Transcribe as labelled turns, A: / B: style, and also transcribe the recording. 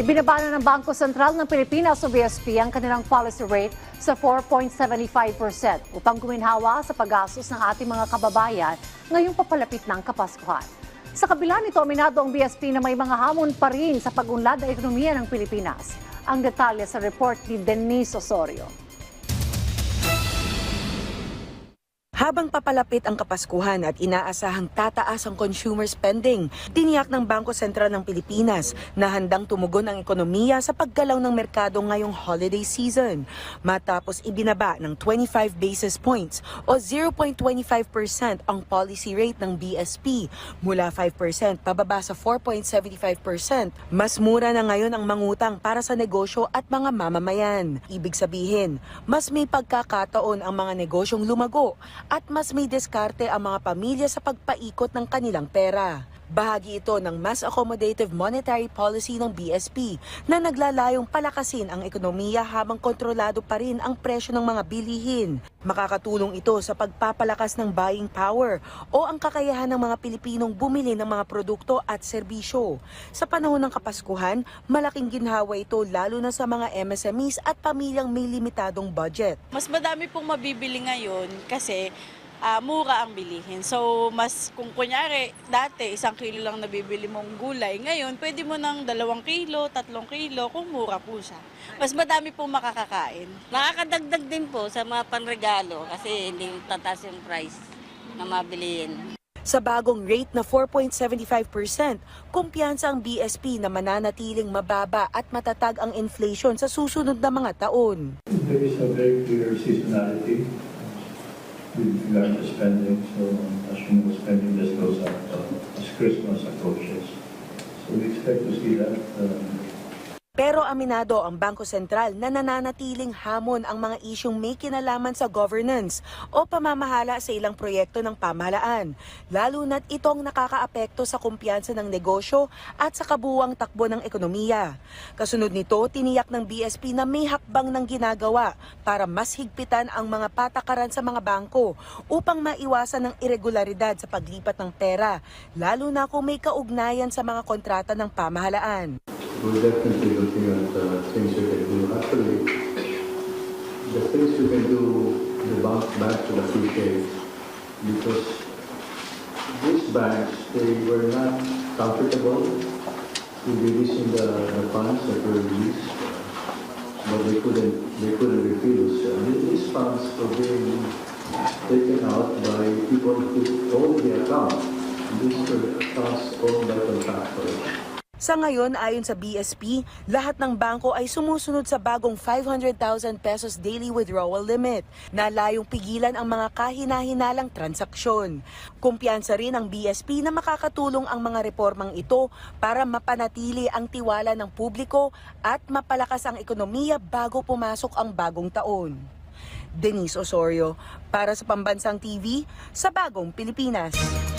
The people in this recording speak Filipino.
A: Ibinaba na ng Bangko Sentral ng Pilipinas o BSP ang kanilang policy rate sa 4.75% upang guminhawa sa paggastos ng ating mga kababayan ngayong papalapit ng Kapaskuhan. Sa kabila nito, aminado ang BSP na may mga hamon pa rin sa pag-unlad ng ekonomiya ng Pilipinas. Ang detalye sa report ni Denise Osorio.
B: Habang papalapit ang Kapaskuhan at inaasahang tataas ang consumer spending, tiniyak ng Bangko Sentral ng Pilipinas na handang tumugon ang ekonomiya sa paggalaw ng merkado ngayong holiday season. Matapos ibinaba ng 25 basis points o 0.25% ang policy rate ng BSP mula 5% pababa sa 4.75%. Mas mura na ngayon ang mangutang para sa negosyo at mga mamamayan. Ibig sabihin, mas may pagkakataon ang mga negosyong lumago at mas may diskarte ang mga pamilya sa pagpaikot ng kanilang pera. Bahagi ito ng mas accommodative monetary policy ng BSP na naglalayong palakasin ang ekonomiya habang kontrolado pa rin ang presyo ng mga bilihin. Makakatulong ito sa pagpapalakas ng buying power o ang kakayahan ng mga Pilipinong bumili ng mga produkto at serbisyo. Sa panahon ng Kapaskuhan, malaking ginhawa ito lalo na sa mga MSMEs at pamilyang may limitadong budget.
C: Mas madami pong mabibili ngayon kasi ah, mura ang bilihin. So, mas kung kunyari, dati isang kilo lang nabibili mong gulay, ngayon pwede mo ng dalawang kilo, tatlong kilo, kung mura po siya. Mas madami pong makakakain.
D: Nakakadagdag din po sa mga panregalo kasi hindi tataas yung price na mabilihin.
B: Sa bagong rate na 4.75%, kumpiyansa ang BSP na mananatiling mababa at matatag ang inflation sa susunod na mga taon.
E: There is a very clear seasonality with regard to spending. So as you know, spending just goes up uh, as Christmas approaches. So we expect to see that.
B: Pero aminado ang Bangko Sentral na nananatiling hamon ang mga isyong may kinalaman sa governance o pamamahala sa ilang proyekto ng pamahalaan, lalo na't itong nakakaapekto sa kumpiyansa ng negosyo at sa kabuwang takbo ng ekonomiya. Kasunod nito, tiniyak ng BSP na may hakbang ng ginagawa para mas higpitan ang mga patakaran sa mga bangko upang maiwasan ng irregularidad sa paglipat ng pera, lalo na kung may kaugnayan sa mga kontrata ng pamahalaan.
F: We're definitely looking at uh, things we can do. Actually, the things we can do, the bank, banks will appreciate because these banks, they were not comfortable with releasing the, the funds that were released, but they couldn't, they couldn't refuse. Uh, these funds were being taken out by people who own the account. These were accounts owned by contractors.
B: Sa ngayon, ayon sa BSP, lahat ng bangko ay sumusunod sa bagong 500,000 pesos daily withdrawal limit na layong pigilan ang mga kahina-hinalang transaksyon. Kumpiyansa rin ang BSP na makakatulong ang mga reformang ito para mapanatili ang tiwala ng publiko at mapalakas ang ekonomiya bago pumasok ang bagong taon. Denise Osorio, para sa Pambansang TV, sa Bagong Pilipinas.